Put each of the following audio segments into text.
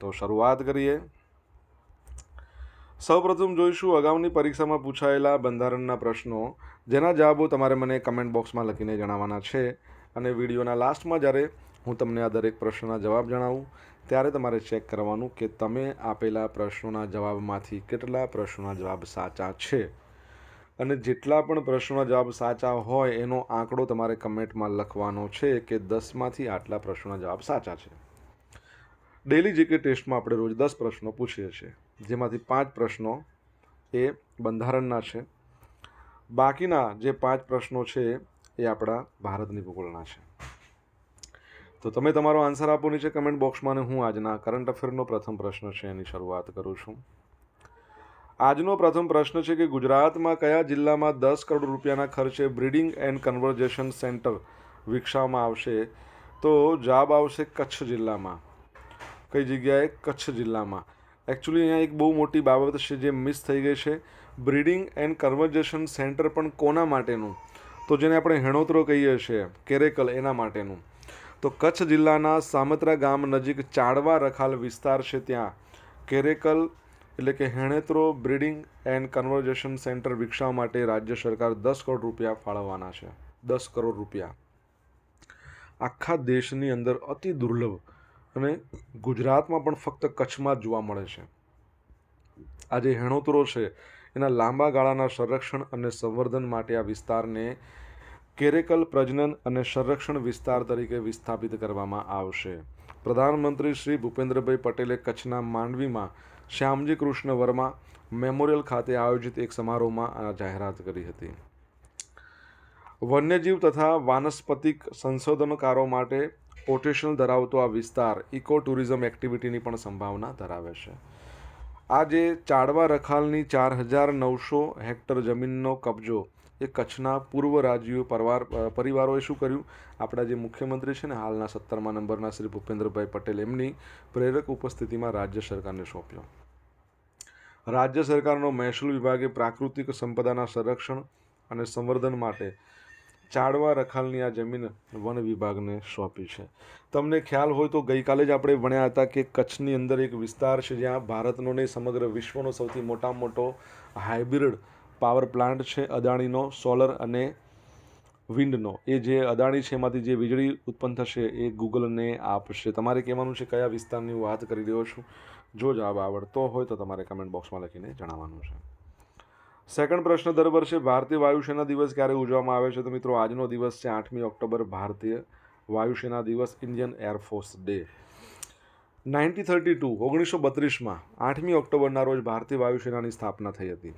તો શરૂઆત કરીએ. સૌપ્રથમ જોઈશું અગાઉની પરીક્ષામાં પૂછાયેલા બંધારણના પ્રશ્નો, જેના જવાબો તમારે મને કમેન્ટ બોક્સમાં લખીને જણાવવાના છે. અને વિડીયોના લાસ્ટમાં જ્યારે હું તમને આ દરેક પ્રશ્નના જવાબ જણાવું, ત્યારે તમારે ચેક કરવાનું કે તમે આપેલા પ્રશ્નોના જવાબમાંથી કેટલા પ્રશ્નોના જવાબ સાચા છે. અને જેટલા પણ પ્રશ્નોના જવાબ સાચા હોય એનો આંકડો તમારે કમેન્ટમાં લખવાનો છે કે દસમાંથી આટલા પ્રશ્નોના જવાબ સાચા છે. ડેલી જીકે ટેસ્ટમાં આપણે રોજ દસ પ્રશ્નો પૂછીએ છીએ. જેમાંથી પાંચ પ્રશ્નો એ બંધારણના છે. બાકીના જે પાંચ પ્રશ્નો છે એ આપણા ભારતની ભૂગોળના છે. તો તમે તમારો આન્સર આપો નીચે કમેન્ટ બોક્સમાં અને હું આજના કરંટ અફેરનો પ્રથમ પ્રશ્ન છે એની શરૂઆત કરું છું. આજનો પ્રથમ પ્રશ્ન છે કે ગુજરાતમાં કયા જિલ્લામાં દસ કરોડ રૂપિયાના ખર્ચે બ્રીડિંગ એન્ડ કન્વર્જેશન સેન્ટર વિકસાવવામાં આવશે? તો જવાબ આવશે કચ્છ જિલ્લામાં. કઈ જગ્યાએ કચ્છ જિલ્લામાં. એકચ્યુઅલી અહીંયા એક બહુ મોટી બાબત છે જે મિસ થઈ ગઈ છે. બ્રીડિંગ એન્ડ કન્વર્જેશન સેન્ટર પણ કોના માટેનું? તો જેને આપણે હેણોતરો કહીએ છીએ, કેરેકલ એના માટેનું. તો કચ્છ જિલ્લાના સામત્રા ગામ નજીક ચાડવા રખાલ વિસ્તાર છે ત્યાં. કેરેકલ એટલે કે હેણેત્રો બ્રીડિંગ એન્ડ કન્વર્જેશન સેન્ટર વિકસાવવા માટે રાજ્ય સરકાર દસ કરોડ રૂપિયા ફાળવવાના છે. દસ કરોડ રૂપિયા. આખા દેશની અંદર અતિ દુર્લભ અને ગુજરાતમાં પણ ફક્ત કચ્છમાં જ જોવા મળે છે. આ જે હેણોતરો છે, એના લાંબા ગાળાના સંરક્ષણ અને સંવર્ધન માટે આ વિસ્તારને કેરેકલ પ્રજનન અને સંરક્ષણ વિસ્તાર તરીકે વિસ્થાપિત કરવામાં આવશે. પ્રધાનમંત્રી શ્રી ભૂપેન્દ્રભાઈ પટેલે કચ્છના માંડવીમાં શ્યામજી કૃષ્ણ વર્મા મેમોરિયલ ખાતે આયોજિત એક સમારોહમાં આ જાહેરાત કરી હતી. વન્યજીવ તથા વાનસ્પતિક સંશોધનકારો માટે પોટેન્શિયલ ધરાવતો આ વિસ્તાર ઇકો ટુરિઝમ એક્ટિવિટીની પણ સંભાવના ધરાવે છે. આ જે ચાડવા રખાલની ચાર હજાર નવસો હેક્ટર જમીનનો કબજો એ કચ્છના પૂર્વ રાજ્યો પરવાર, પરિવારોએ શું કર્યું? આપણા જે મુખ્યમંત્રી છે ને, હાલના સત્તરમા નંબરના શ્રી ભૂપેન્દ્રભાઈ પટેલ, એમની પ્રેરક ઉપસ્થિતિમાં રાજ્ય સરકારને સોંપ્યો. રાજ્ય સરકારનો મહેસૂલ વિભાગે પ્રાકૃતિક સંપદાના સંરક્ષણ અને સંવર્ધન માટે ચાડવા રખાલની આ જમીન વન વિભાગને સોંપી છે. તમને ખ્યાલ હોય તો ગઈકાલે જ આપણે ભણ્યા હતા કે કચ્છની અંદર એક વિસ્તાર છે જ્યાં ભારતનો નહીં, સમગ્ર વિશ્વનો સૌથી મોટામાં મોટો હાઇબ્રિડ પાવર પ્લાન્ટ છે, અદાણીનો, સોલર અને વિન્ડનો. એ જે અદાણી છે, એમાંથી જે વીજળી ઉત્પન્ન થશે એ ગૂગલને આપશે. તમારે કહેવાનું છે કયા વિસ્તારની વાત કરી રહ્યો છું? જો જવાબ આવડતો હોય તો તમારે કમેન્ટ બોક્સમાં લખીને જણાવવાનું છે. સેકન્ડ પ્રશ્ન, દર વર્ષે ભારતીય વાયુસેના દિવસ ક્યારે ઉજવવામાં આવે છે? તો મિત્રો, આજનો દિવસ છે આઠમી ઓક્ટોબર, ભારતીય વાયુસેના દિવસ, Indian air force day. Ninety thirty two, ઓગણીસો બત્રીસમાં આઠમી ઓક્ટોબરના રોજ ભારતીય વાયુસેનાની સ્થાપના થઈ હતી.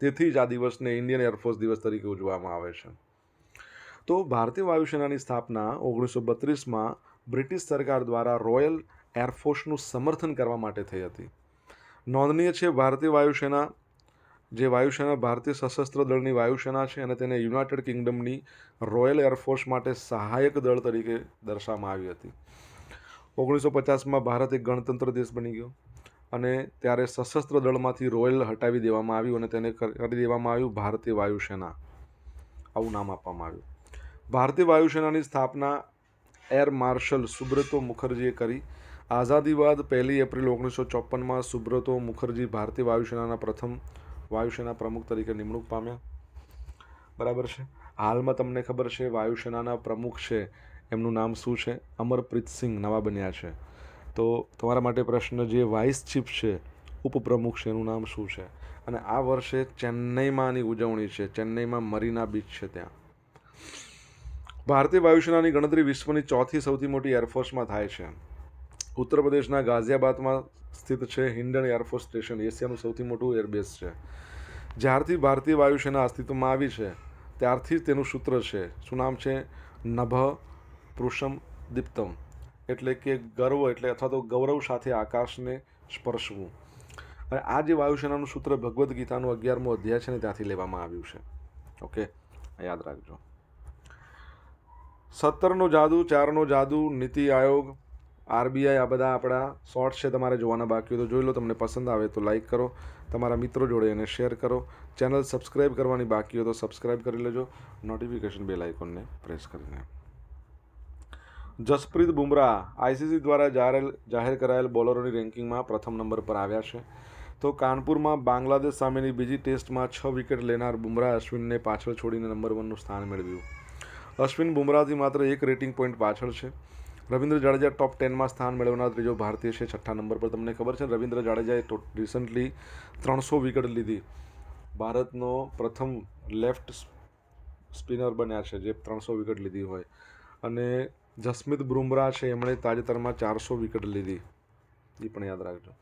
તેથી જ આ દિવસને ઇન્ડિયન એરફોર્સ દિવસ તરીકે ઉજવવામાં આવે છે. તો ભારતીય વાયુસેનાની સ્થાપના ઓગણીસો બત્રીસમાં બ્રિટિશ સરકાર દ્વારા રોયલ એરફોર્સનું સમર્થન કરવા માટે થઈ હતી. નોંધનીય છે, ભારતીય વાયુસેના જે વાયુસેના ભારતીય સશસ્ત્ર દળની વાયુસેના છે અને તેને યુનાઇટેડ કિંગડમની રોયલ એરફોર્સ માટે સહાયક દળ તરીકે દર્શાવવામાં આવી હતી. ઓગણીસો પચાસમાં ભારત એક ગણતંત્ર દેશ બની ગયો અને ત્યારે સશસ્ત્ર દળમાંથી રોયલ હટાવી દેવામાં આવ્યું અને તેને કરી દેવામાં આવ્યું ભારતીય વાયુસેના. આવું નામ આપવામાં આવ્યું. ભારતીય વાયુસેનાની સ્થાપના એર માર્શલ સુબ્રતો મુખર્જીએ કરી. આઝાદી બાદ પહેલી એપ્રિલ ઓગણીસો ચોપનમાં સુબ્રતો મુખર્જી ભારતીય વાયુસેનાના પ્રથમ વાયુસેના પ્રમુખ તરીકે નિમણૂક પામ્યા. બરાબર છે? હાલમાં તમને ખબર છે વાયુસેનાના પ્રમુખ છે. એમનું નામ શું છે? અમરપ્રીત સિંહ નવા બન્યા છે. તો તમારા માટે પ્રશ્ન જે વાઇસ ચીફ છે, ઉપપ્રમુખ છે, એનું નામ શું છે? અને આ વર્ષે ચેન્નઈમાં આની ઉજવણી છે. ચેન્નઈમાં મરીના બીચ છે ત્યાં. ભારતીય વાયુસેનાની ગણતરી વિશ્વની ચોથી સૌથી મોટી એરફોર્સમાં થાય છે. ઉત્તર પ્રદેશના ગાઝિયાબાદમાં સ્થિત છે હિન્ડન એરફોર્સ સ્ટેશન, એશિયાનું સૌથી મોટું એરબેઝ છે. જ્યારથી ભારતીય વાયુસેના અસ્તિત્વમાં આવી છે, ત્યારથી જ તેનું સૂત્ર છે. શું નામ છે? નભ પૃષમ દીપ્તમ. એટલે કે ગર્વ એટલે અથવા તો ગૌરવ સાથે આકાશને સ્પર્શવું. અને આ જે વાયુસેનાનું સૂત્ર ભગવદ્ ગીતાનું અગિયારમો અધ્યાય છે ને ત્યાંથી લેવામાં આવ્યું છે. ઓકે? યાદ રાખજો. સત્તરનો જાદુ, ચારનો જાદુ, નીતિ આયોગ આરબીઆઈ આ બધા આપણા શોર્ટ્સ છે તમારે જોવાના બાકી તો જોઈ લો, તમને પસંદ આવે તો લાઈક કરો, તમારા મિત્રો જોડે એને શેર કરો. ચેનલ સબસ્ક્રાઈબ કરવાની બાકી હોય તો સબસ્ક્રાઈબ કરી લેજો નોટિફિકેશન બેલ આઇકોનને પ્રેસ કરીને. જસપ્રીત બુમરાહ આઈસીસી દ્વારા જાહેર જાહેર કરાયેલ બોલરોની રેન્કિંગમાં પ્રથમ નંબર પર આવ્યા છે. તો કાનપુરમાં બાંગ્લાદેશ સામેની બીજી ટેસ્ટમાં છ વિકેટ લેનાર બુમરાહ અશ્વિનને પાછળ છોડીને નંબર વનનું સ્થાન મેળવ્યું. અશ્વિન બુમરાહથી માત્ર એક રેટિંગ પોઈન્ટ પાછળ છે. રવિન્દ્ર જાડેજા ટોપ ટેનમાં સ્થાન મેળવનાર ત્રીજો ભારતીય છે, છઠ્ઠા નંબર પર. તમને ખબર છે, રવિન્દ્ર જાડેજાએ રિસન્ટલી ત્રણસો વિકેટ લીધી. ભારતનો પ્રથમ લેફ્ટ સ્પિનર બન્યા છે, જે ત્રણસો વિકેટ લીધી હોય. અને જસ્મિત બુમરાહ છે, એમણે તાજેતરમાં ચારસો વિકેટ લીધી. એ પણ યાદ રાખજો.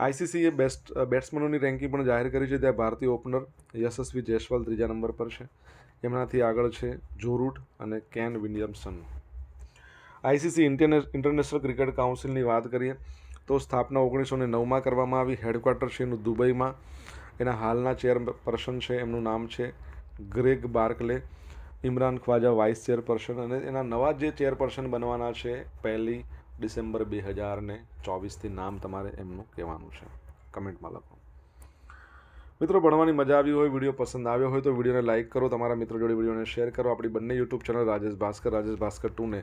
આઈસીસીએ બેસ્ટ બેટ્સમેનોની રેન્કિંગ પણ જાહેર કરી છે, ત્યાં ભારતીય ઓપનર યશસ્વી જયસ્વાલ ત્રીજા નંબર પર છે. એમનાથી આગળ છે જો રૂટ અને Ken Williamson. ICC International Cricket કાઉન્સિલની વાત કરીએ તો સ્થાપના ઓગણીસો ને નવમાં કરવામાં આવી. હેડક્વાર્ટર છે એનું દુબઈમાં. એના હાલના ચેરપર્સન છે, એમનું નામ છે Greg Barclay. Imran Khawaja vice chairperson અને એના નવા જે ચેરપર્સન બનવાના છે પહેલી ડિસેમ્બર બે હજાર ને ચોવીસથી નામ તમારે એમનું કહેવાનું છે. કમેન્ટમાં લખો. મિત્રો, ભણવાની મજા આવી હોય, વીડિયો પસંદ આવ્યો હોય તો વિડીયોને લાઇક કરો, તમારા મિત્રો જોડે વિડીયોને શેર કરો. આપણી બંને યુટ્યુબ ચેનલ રાજેશ ભાસ્કર રાજેશ ભાસ્કર ટુને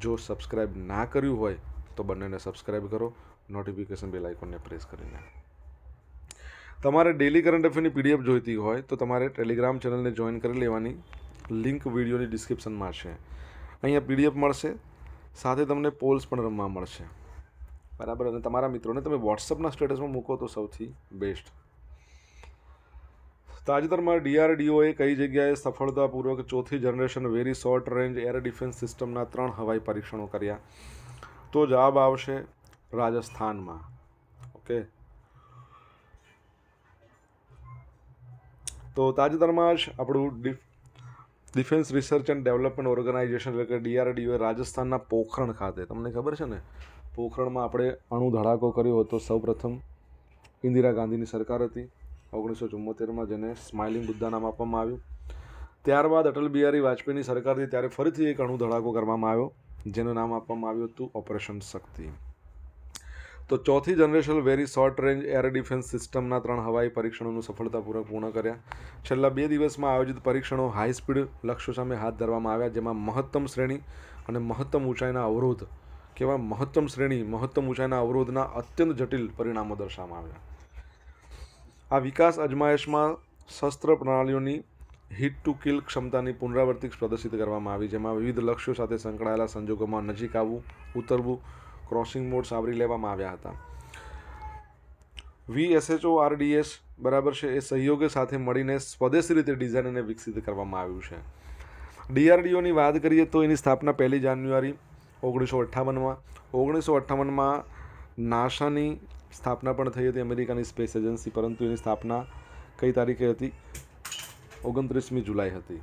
જો સબસ્ક્રાઈબ ના કર્યું હોય, તો બંનેને સબસ્ક્રાઈબ કરો. નોટિફિકેશન બેલ આઇકોનને પ્રેસ કરીને તમારે ડેલી કરંટ અફેરની પીડીએફ જોઈતી હોય, તો તમારે ટેલિગ્રામ ચેનલને જોઈન કરી લેવાની. લિંક વિડીયોની ડિસ્ક્રિપ્શનમાં છે. અહીંયા પીડીએફ મળશે. સાથે તમને પોલ્સ પણ રમવા મળશે. બરાબર? અને તમારા મિત્રોને તમે વોટ્સઅપના સ્ટેટસમાં મૂકો તો સૌથી બેસ્ટ તાજેતરમાં ડીઆરડીઓએ કઈ જગ્યાએ સફળતાપૂર્વક ચોથી generation very short range air defence સિસ્ટમના ત્રણ હવાઈ પરીક્ષણો કર્યા. તો જવાબ આવશે રાજસ્થાનમાં. ઓકે? તો તાજેતરમાં જ આપણું defence research and development organisation એટલે કે ડીઆરડીઓએ રાજસ્થાનના પોખરણ ખાતે, તમને ખબર છે ને? પોખરણમાં આપણે અણુ ધડાકો કર્યો હતો. સૌપ્રથમ ઇન્દિરા ગાંધીની સરકાર હતી. ઓગણીસો ચુમ્મોતેરમાં જેને સ્માઇલિંગ બુદ્ધા નામ આપવામાં આવ્યું. ત્યારબાદ અટલ બિહારી વાજપેયીની સરકારથી ત્યારે ફરીથી એક અણુ ધડાકો કરવામાં આવ્યો, જેનું નામ આપવામાં આવ્યું હતું ઓપરેશન શક્તિ તો ચોથી generation very short range air defence સિસ્ટમના ત્રણ હવાઈ પરીક્ષણોનું સફળતાપૂર્વક પૂર્ણ કર્યા. છેલ્લા બે દિવસમાં આયોજિત પરીક્ષણો હાઈ સ્પીડ લક્ષ્યો સામે હાથ ધરવામાં આવ્યા, જેમાં મહત્તમ શ્રેણી અને મહત્તમ ઊંચાઈના અવરોધ કેવા મહત્તમ શ્રેણી, મહત્તમ ઊંચાઈના અવરોધના અત્યંત જટિલ પરિણામો દર્શાવવામાં આવ્યા. આ વિકાસ અજમાયશમાં શસ્ત્ર પ્રણાલીઓની હિટ ટુ કિલ ક્ષમતાની પુનરાવર્તિત પ્રદર્શિત કરવામાં આવી, જેમાં વિવિધ લક્ષ્યો સાથે સંકળાયેલા સંજોગોમાં નજીક આવવું, ઉતરવું ક્રોસિંગ મોડ્સ આવરી લેવામાં આવ્યા હતા. વીએસએચઓ આરડીએસ બરાબર છે, એ સહયોગ સાથે મળીને સ્વદેશી રીતે ડિઝાઇન અને વિકસિત કરવામાં આવ્યું છે. ડીઆરડીઓની વાત કરીએ તો એની સ્થાપના પહેલી જાન્યુઆરી ઓગણીસો અઠ્ઠાવનમાં ઓગણીસો અઠ્ઠાવનમાં નાસાની સ્થાપના પણ થઈ હતી અમેરિકાની સ્પેસ એજન્સી, પરંતુ એની સ્થાપના કઈ તારીખે હતી? ઓગણત્રીસમી જુલાઈ હતી.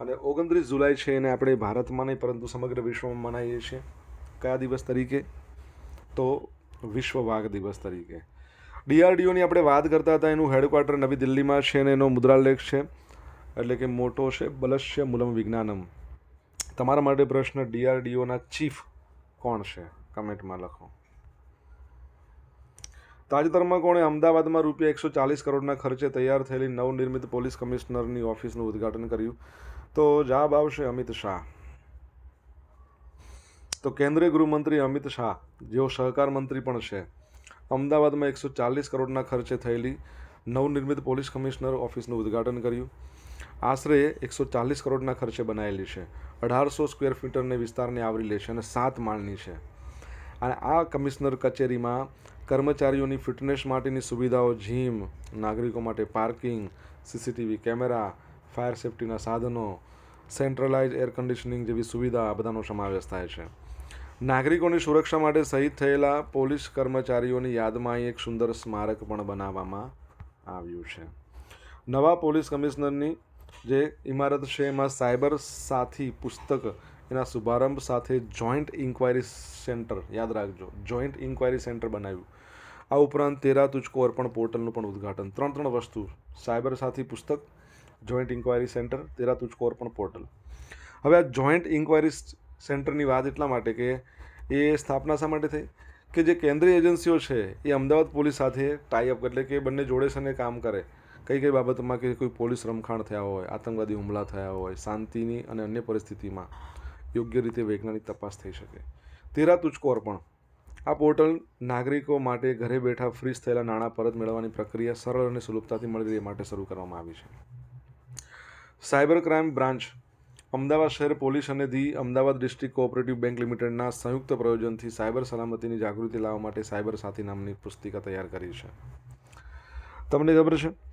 અને ઓગણત્રીસ જુલાઈ છે એને આપણે ભારતમાં નહીં, પરંતુ સમગ્ર વિશ્વમાં મનાવીએ છીએ. કયા દિવસ તરીકે? તો વિશ્વ વાઘ દિવસ તરીકે. ડીઆરડીઓની આપણે વાત કરતા હતા, એનું હેડક્વાર્ટર નવી દિલ્હીમાં છે અને એનો મુદ્રાલેખ છે. એટલે કે મોટો છે, બલશ્ય મૂલમ વિજ્ઞાનમ. તમારા માટે પ્રશ્ન ડીઆરડીઓના ચીફ કોણ છે? કમેન્ટમાં લખો. તાજેતરમાં કોણે અમદાવાદમાં રૂપિયા એકસો ચાલીસ કરોડના ખર્ચે તૈયાર થયેલી નવનિર્મિત પોલીસ કમિશનરની ઓફિસનું ઉદ્ઘાટન કર્યું. તો જવાબ આવશે અમિત શાહ. તો કેન્દ્રીય ગૃહમંત્રી અમિત શાહ, જેઓ સહકાર મંત્રી પણ છે, અમદાવાદમાં એકસો ચાલીસ કરોડના ખર્ચે થયેલી નવનિર્મિત પોલીસ કમિશનર ઓફિસનું ઉદ્ઘાટન કર્યું. આશરે એકસો ચાલીસ કરોડના ખર્ચે બનાવેલી છે. અઢારસો સ્ક્વેર ફીટરને વિસ્તારને આવરી લે છે અને સાત માળની છે. અને આ કમિશનર કચેરીમાં કર્મચારીઓની ફિટનેસ માટેની સુવિધાઓ, જીમ, નાગરિકો માટે પાર્કિંગ, સીસીટીવી કેમેરા, ફાયર સેફટીના સાધનો, સેન્ટ્રલાઇઝ એર કન્ડિશનિંગ જેવી સુવિધા બધાનો સમાવેશ થાય છે. નાગરિકોની સુરક્ષા માટે શહીદ થયેલા પોલીસ કર્મચારીઓની યાદમાં અહીં એક સુંદર સ્મારક પણ બનાવવામાં આવ્યું છે. નવા પોલીસ કમિશનરની જે ઇમારત છે, એમાં સાયબર સાથી પુસ્તક એના શુભારંભ સાથે જોઈન્ટ ઇન્ક્વાયરી સેન્ટર યાદ રાખજો જોઈન્ટ ઇન્ક્વાયરી સેન્ટર બનાવ્યું. આ ઉપરાંત તેરા તુચકો અર્પણ પોર્ટલનું પણ ઉદ્ઘાટન. ત્રણ ત્રણ વસ્તુ, સાયબર સાથી પુસ્તક જોઈન્ટ ઇન્ક્વાયરી સેન્ટર તેરા તુચકો અર્પણ પોર્ટલ. હવે આ જોઈન્ટ ઇન્ક્વાયરી સેન્ટરની વાત એટલા માટે કે એ સ્થાપના શા માટે થઈ? કે જે કેન્દ્રીય એજન્સીઓ છે, એ અમદાવાદ પોલીસ સાથે ટાઈઅપ એટલે કે બંને જોડે સને કામ કરે. કઈ કઈ બાબતમાં કે કોઈ પોલીસ રમખાણ થયા હોય, આતંકવાદી હુમલા થયા હોય, શાંતિની અને અન્ય પરિસ્થિતિમાં યોગ્ય રીતે વૈજ્ઞાનિક તપાસ થઈ શકે. તેરા તુચકો અર્પણ આ પોર્ટલ નાગરિકો માટે ઘરે બેઠા ફ્રીઝ થયેલા નાણાં પરત મેળવવાની પ્રક્રિયા સરળ અને સુલભતાથી મળી રહે માટે શરૂ કરવામાં આવી છે. Cyber crime branch. અમદાવાદ શહેર પોલીસ અને the Ahmedabad district cooperative bank લિમિટેડના સંયુક્ત પ્રયોજનથી સાયબર સલામતીની જાગૃતિ લાવવા માટે સાયબર સાથી નામની પુસ્તિકા તૈયાર કરી છે. તમને ખબર છે?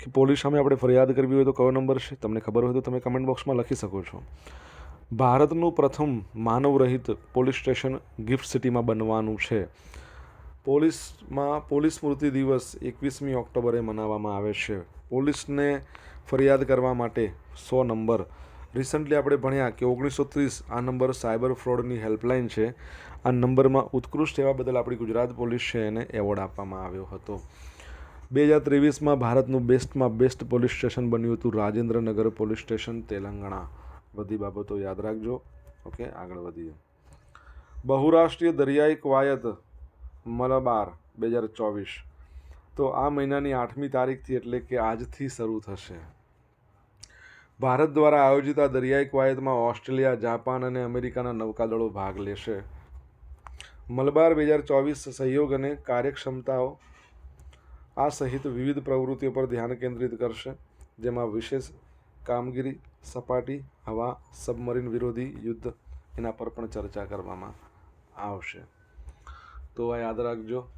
કે પોલીસ સામે આપણે ફરિયાદ કરવી હોય તો કયો નંબર છે? તમને ખબર હોય તો તમે કમેન્ટ બોક્સમાં લખી શકો છો. ભારતનું પ્રથમ માનવરહિત પોલીસ સ્ટેશન ગિફ્ટ સિટીમાં બનવાનું છે. પોલીસમાં પોલીસ સ્મૃતિ દિવસ એકવીસમી ઓક્ટોબરે મનાવવામાં આવે છે. પોલીસને ફરિયાદ કરવા માટે સો નંબર. રિસન્ટલી આપણે ભણ્યા કે ઓગણીસો ત્રીસ આ નંબર સાયબર ફ્રોડની હેલ્પલાઇન છે. આ નંબરમાં ઉત્કૃષ્ટ સેવા બદલ આપણી ગુજરાત પોલીસ છે એને એવોર્ડ આપવામાં આવ્યો હતો. બે હજાર ત્રેવીસમાં ભારતનું બેસ્ટમાં બેસ્ટ પોલીસ સ્ટેશન બન્યું હતું રાજેન્દ્રનગર પોલીસ સ્ટેશન, તેલંગાણા. બધી બાબતો યાદ રાખજો. ઓકે, આગળ વધીએ. બહુરાષ્ટ્રીય દરિયાઈ કવાયત, મલબાર, બે હજાર ચોવીસ. તો આ મહિનાની આઠમી તારીખથી એટલે કે આજથી શરૂ થશે. ભારત દ્વારા આયોજિત આ દરિયાઈ કવાયતમાં ઓસ્ટ્રેલિયા, જાપાન અને અમેરિકાના નૌકાદળો ભાગ લેશે. મલબાર બે હજાર ચોવીસ સહયોગ અને કાર્યક્ષમતાઓ આ સહિત વિવિધ પ્રવૃત્તિઓ પર ધ્યાન કેન્દ્રિત કરશે, જેમાં વિશેષ કામગીરી, સપાટી, હવા, સબમરીન વિરોધી યુદ્ધ એના પર પણ ચર્ચા કરવામાં આવશે. તો આ યાદ રાખજો.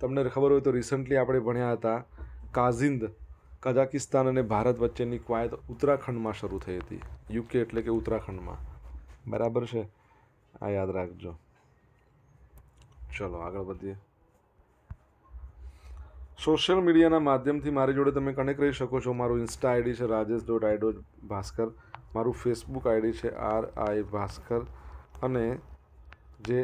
તમને ખબર હોય તો રિસન્ટલી આપણે ભણ્યા હતા કાઝિંદ, કઝાકિસ્તાન અને ભારત વચ્ચેની કવાયત ઉત્તરાખંડમાં શરૂ થઈ હતી. યુકે એટલે કે ઉત્તરાખંડમાં. બરાબર છે? આ યાદ રાખજો. ચલો આગળ વધીએ. સોશિયલ મીડિયાના માધ્યમથી મારી જોડે તમે કનેક્ટ રહી શકો છો. મારું ઇન્સ્ટા આઈડી છે Rajesh dot I dot Bhaskar. મારું ફેસબુક આઈડી છે આર આઈ ભાસ્કર. અને જે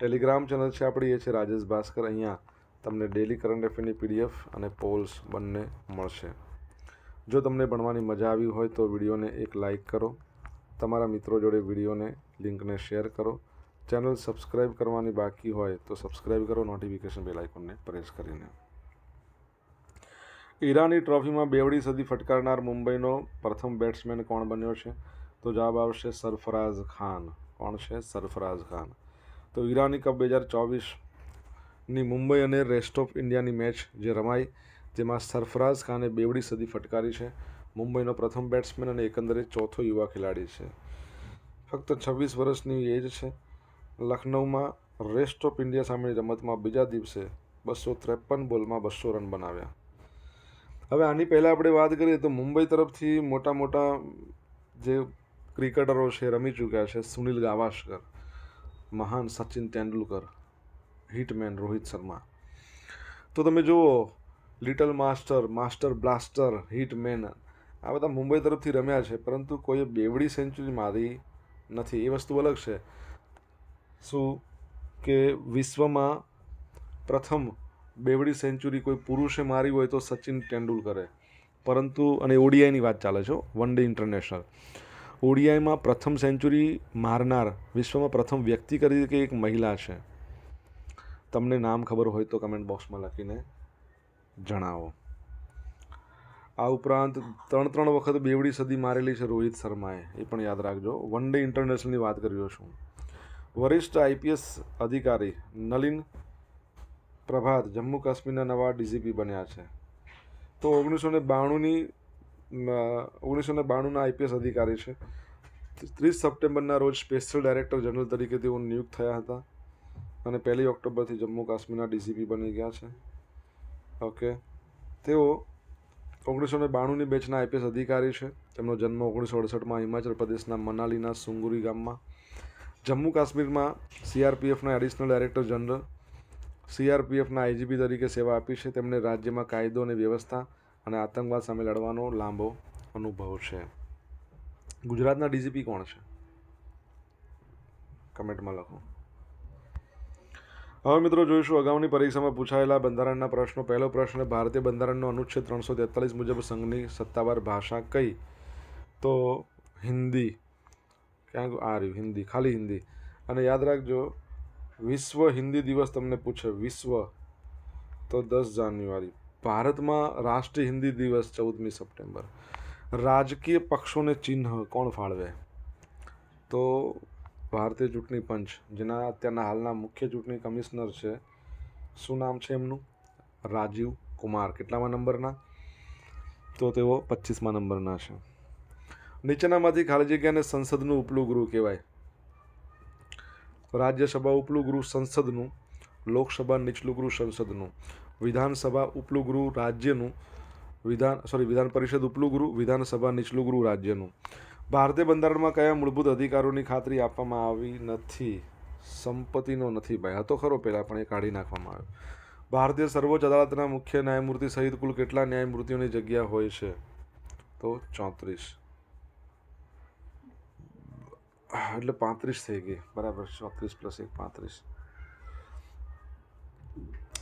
ટેલિગ્રામ ચેનલ છે આપણી એ છે રાજેશ ભાસ્કર. અહીંયા તમને ડેલી કરંટ અફેરની પીડીએફ અને પોલ્સ બંને મળશે. જો તમને ભણવાની મજા આવી હોય તો વિડીયોને એક લાઈક કરો. તમારા મિત્રો જોડે વિડીયોને લિંકને શેર કરો. ચેનલ સબસ્ક્રાઈબ કરવાની બાકી હોય તો સબસ્ક્રાઈબ કરો. નોટિફિકેશન બેલ આઇકોનને પ્રેસ કરીને. ઈરાની ટ્રોફીમાં બેવડી સદી ફટકારનાર મુંબઈનો પ્રથમ બેટ્સમેન કોણ બન્યો છે? તો જવાબ આવશે સરફરાઝ ખાન. કોણ છે? સરફરાઝ ખાન. તો ઈરાની કપ બે હજાર ચોવીસની મુંબઈ અને રેસ્ટ ઓફ ઇન્ડિયાની મેચ જે રમાઈ, જેમાં સરફરાઝ ખાને બેવડી સદી ફટકારી છે. મુંબઈનો પ્રથમ બેટ્સમેન અને એકંદરે ચોથો યુવા ખેલાડી છે. ફક્ત છવ્વીસ વર્ષની એજ છે. લખનૌમાં રેસ્ટ ઓફ ઇન્ડિયા સામેની રમતમાં બીજા દિવસે બસો ત્રેપન બોલમાં બસો રન બનાવ્યા. હવે આની પહેલાં આપણે વાત કરીએ તો મુંબઈ તરફથી મોટા મોટા જે ક્રિકેટરો છે, રમી ચૂક્યા છે, સુનિલ ગાવાસ્કર, મહાન સચિન તેંડુલકર, હિટમેન રોહિત શર્મા. તો તમે જુઓ, little master master blaster, hitman, આ બધા મુંબઈ તરફથી રમ્યા છે, પરંતુ કોઈએ બેવડી સેન્ચુરી મારી નથી. એ વસ્તુ અલગ છે. શું કે વિશ્વમાં પ્રથમ બેવડી સેન્ચુરી કોઈ પુરુષે મારી હોય તો સચિન તેંડુલકરે. પરંતુ, અને ઓડીઆઈની વાત ચાલે છે વન ડે ઇન્ટરનેશનલ. ઓડીઆઈમાં પ્રથમ સેન્ચુરી મારનાર, વિશ્વમાં પ્રથમ વ્યક્તિ કરી કે એક મહિલા છે. તમને નામ ખબર હોય તો કમેન્ટ બોક્સમાં લખીને જણાવો. આ ઉપરાંત, ત્રણ ત્રણ વખત બેવડી સદી મારેલી છે રોહિત શર્માએ. એ પણ યાદ રાખજો. વન ડે ઇન્ટરનેશનલની વાત કરી રહ્યો છું વરિષ્ઠ આઈપીએસ અધિકારી નલિન પ્રભાત જમ્મુ કાશ્મીરના નવા ડીજીપી બન્યા છે. તો ઓગણીસો ને બાણુંની ઓગણીસો ને બાણુંના આઈપીએસ અધિકારી છે. ત્રીસ સપ્ટેમ્બરના રોજ સ્પેશિયલ ડાયરેક્ટર જનરલ તરીકે તેઓ નિયુક્ત થયા હતા અને પહેલી ઓક્ટોબરથી જમ્મુ કાશ્મીરના ડીસીપી બની ગયા છે. ઓકે. તેઓ ઓગણીસો ને બાણુંની બેચના આઈપીએસ અધિકારી છે. તેમનો જન્મ ઓગણીસો અડસઠમાં હિમાચલ પ્રદેશના મનાલીના સુંગુરી ગામમાં. જમ્મુ કાશ્મીરમાં સીઆરપીએફના એડિશનલ ડાયરેક્ટર જનરલ સીઆરપીએફના આઈજીપી તરીકે સેવા આપી છે. તેમને રાજ્યમાં કાયદો અને વ્યવસ્થા અને આતંકવાદ સામે લડવાનો લાંબો અનુભવ છે. ગુજરાતના ડીજીપી કોણ છે? કમેન્ટમાં લખો. હવે મિત્રો જોઈશું અગાઉની પરીક્ષામાં પૂછાયેલા બંધારણના પ્રશ્નો. પહેલો પ્રશ્ન, ભારતીય બંધારણનો અનુચ્છેદ ત્રણસો તેતાલીસ મુજબ સંઘની સત્તાવાર ભાષા કઈ? તો હિન્દી. ક્યાંક આ રહ્યું, હિન્દી, ખાલી હિન્દી. અને યાદ રાખજો વિશ્વ હિન્દી દિવસ તમને પૂછે, વિશ્વ, તો દસ જાન્યુઆરી. ભારતમાં રાષ્ટ્રીય હિન્દી દિવસ ચૌદમી સપ્ટેમ્બર. રાજકીય પક્ષોને ચિહ્ન કોણ ફાળવે? તો ભારતીય ચૂંટણી પંચ, જેના અત્યારના હાલના મુખ્ય ચૂંટણી કમિશનર છે, શું નામ છે એમનું? રાજીવ કુમાર. કેટલામાં નંબરના? તો તેઓ પચીસમાં નંબરના છે. નીચેનામાંથી ખાલી જગ્યાને સંસદનું ઉપલું ગૃહ કહેવાય. રાજ્યસભા ઉપલું ગૃહ સંસદનું, લોકસભા નીચલું ગૃહ સંસદનું, વિધાનસભા ઉપલું ગૃહ રાજ્યનું, વિધાન સોરી વિધાન પરિષદ ઉપલું ગૃહ વિધાનસભા નીચલું ગૃહ રાજ્યનું. ભારતીય બંધારણમાં કયા મૂળભૂત અધિકારોની ખાતરી આપવામાં આવી નથી? સંપત્તિનો નથી ભાઈ. હતો ખરો પહેલાં પણ એ કાઢી નાખવામાં આવ્યો. ભારતીય સર્વોચ્ચ અદાલતના મુખ્ય ન્યાયમૂર્તિ સહિત કુલ કેટલા ન્યાયમૂર્તિઓની જગ્યા હોય છે? તો ચોત્રીસ. એટલે પાંત્રીસ થઈ ગઈ. બરાબર, ચોત્રીસ પ્લસ એક, પાંત્રીસ.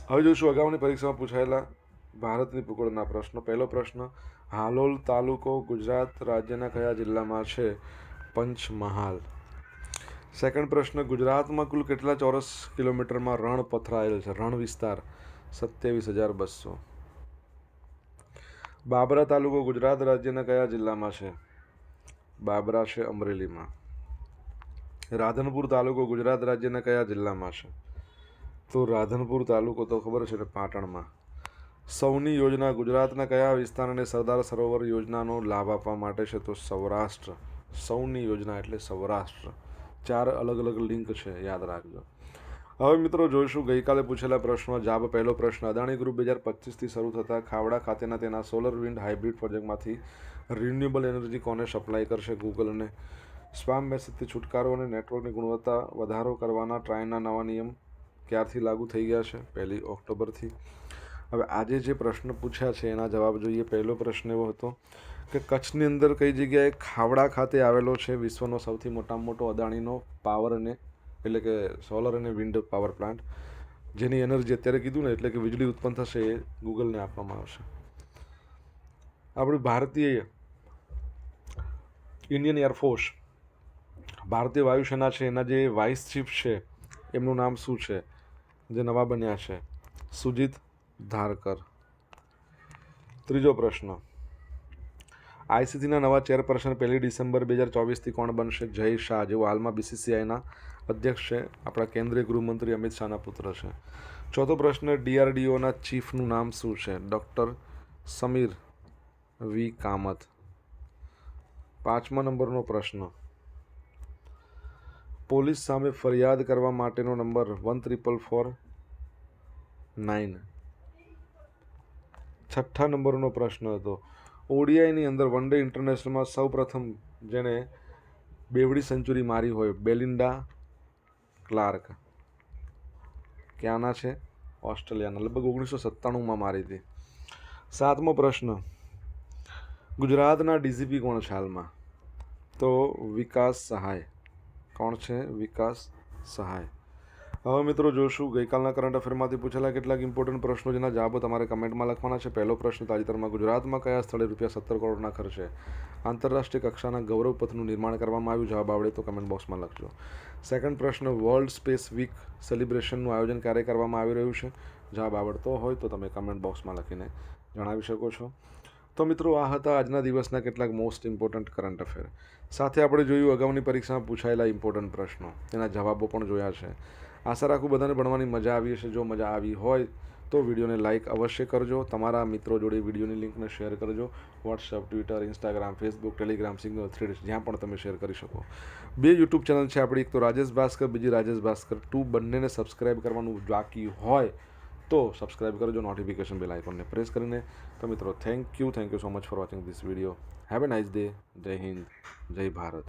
હવે જોઈશું અગાઉની પરીક્ષામાં પૂછાયેલા ભારતની ભૂગોળના પ્રશ્નો. પહેલો પ્રશ્ન, હાલોલ તાલુકો ગુજરાત રાજ્યના કયા જિલ્લામાં છે? પંચમહાલ. સેકન્ડ પ્રશ્ન, ગુજરાતમાં કુલ કેટલા ચોરસ કિલોમીટરમાં રણ પથરાયેલ છે? રણ વિસ્તાર, સત્યાવીસ હજાર બસો. બાબરા તાલુકો ગુજરાત રાજ્યના કયા જિલ્લામાં છે? બાબરા છે અમરેલીમાં. રાધનપુર તાલુકો ગુજરાત રાજ્યના કયા જિલ્લામાં છે? તો રાધનપુર તાલુકો તો ખબર છે ને પાટણમાં. સૌની યોજના ગુજરાતના કયા વિસ્તારને સરદાર સરોવર યોજનાનો લાભ આપવા માટે છે? તો સૌરાષ્ટ્ર. સૌની યોજના એટલે સૌરાષ્ટ્ર. ચાર અલગ અલગ લિંક છે, યાદ રાખજો. હવે મિત્રો જોઈશું, ગઈકાલે પૂછેલા પ્રશ્નો. જાબ પહેલો પ્રશ્ન, અદાણી ગ્રુપ બે હજાર પચીસથી શરૂ થતા ખાવડા ખાતેના તેના સોલર વિન્ડ હાઇબ્રિડ પ્રોજેક્ટમાંથી રિન્યુએબલ એનર્જી કોને સપ્લાય કરશે ગૂગલ અને સ્પામ મેસેજથી છુટકારો અને નેટવર્કની ગુણવત્તા વધારો કરવાના ટ્રાયના નવા નિયમ ક્યારથી લાગુ થઈ ગયા છે? પહેલી ઓક્ટોબરથી. હવે આજે જે પ્રશ્ન પૂછ્યા છે એના જવાબ જોઈએ. પહેલો પ્રશ્ન એવો હતો કે કચ્છની અંદર કઈ જગ્યાએ ખાવડા ખાતે આવેલો છે? વિશ્વનો સૌથી મોટામાં મોટો અદાણીનો પાવર અને એટલે કે સોલર અને વિન્ડ પાવર પ્લાન્ટ. જેની એનર્જી અત્યારે કીધું ને એટલે કે વીજળી ઉત્પન્ન થશે એ ગૂગલને આપવામાં આવશે. આપણી ભારતીય ઇન્ડિયન એરફોર્સ ભારતીય વાયુસેના છે, એના જે વાઇસ ચીફ છે, એમનું નામ શું છે? જે નવા બન્યા છે. સુજીત ધારકર. ત્રીજો પ્રશ્ન. આઈસીસીના નવા ચેરપર્સન પહેલી ડિસેમ્બર બે હજાર ચોવીસથી કોણ બનશે? જય શાહ. જેઓ હાલમાં બીસીસીઆઈના અધ્યક્ષ છે, આપણા કેન્દ્રીય ગૃહમંત્રી અમિત શાહના પુત્ર છે. ચોથો પ્રશ્ન ડીઆરડીઓના ચીફનું નામ શું છે? Doctor Sameer V Kamath. પાંચમા નંબરનો પ્રશ્ન. પોલીસ સામે ફરિયાદ કરવા માટેનો number one triple four nine. છઠ્ઠા નંબરનો પ્રશ્ન હતો. ઓડીઆઈની અંદર વન ડે ઇન્ટરનેશનલમાં સૌ પ્રથમ જેણે બેવડી સેન્ચુરી મારી હોય, બેલિન્ડા ક્લાર્ક. ક્યાંના છે? ઓસ્ટ્રેલિયાના. લગભગ ઓગણીસો સત્તાણુંમાં મારી હતી. સાતમો પ્રશ્ન. ગુજરાતના ડીજીપી કોણ છે હાલમાં? તો વિકાસ સહાય. કોણ છે? વિકાસ સહાય. હવે મિત્રો જોશું, ગઈકાલના કરંટ અફેરમાંથી પૂછેલા કેટલાક ઇમ્પોર્ટન્ટ પ્રશ્નો જેના જવાબો તમારે કમેન્ટમાં લખવાના છે. પહેલો પ્રશ્ન, તાજેતરમાં ગુજરાતમાં કયા સ્થળે રૂપિયા સત્તર કરોડના ખર્ચે આંતરરાષ્ટ્રીય કક્ષાના ગૌરવ પથનું નિર્માણ કરવામાં આવ્યું? જવાબ આવડે તો કમેન્ટ બોક્સમાં લખજો. સેકન્ડ પ્રશ્ન વર્લ્ડ સ્પેસ વીક સેલિબ્રેશનનું આયોજન ક્યારે કરવામાં આવી રહ્યું છે? જવાબ આવડતો હોય તો તમે કમેન્ટ બોક્સમાં લખીને જણાવી શકો છો. તો મિત્રો, આ હતા આજના દિવસના કેટલાક મોસ્ટ ઇમ્પોર્ટન્ટ કરંટ અફેર સાથે આપણે જોયું, અગાઉની પરીક્ષામાં પૂછાયેલા ઇમ્પોર્ટન્ટ પ્રશ્નો. તેના જવાબો પણ જોયા છે. આશા રાખું બધાને ભણવાની મજા આવી હશે. જો મજા આવી હોય, તો વિડીયોને લાઇક અવશ્ય કરજો. તમારા મિત્રો જોડે વિડીયોની લિંકને શેર કરજો. WhatsApp Twitter Instagram Facebook Telegram Signal Threads જ્યાં પણ તમે શેર કરી શકો. બે યુટ્યુબ ચેનલ છે આપણી. એક તો રાજેશ ભાસ્કર, બીજી રાજેશ ભાસ્કર ટુ. બંનેને સબસ્ક્રાઇબ કરવાનું બાકી હોય, તો સબસ્ક્રાઇબ કરજો. નોટિફિકેશન બેલ આઇકોનને પ્રેસ કરીને તો મિત્રો thank you thank you so much for watching this video have a nice day Jai Hind Jai Bharat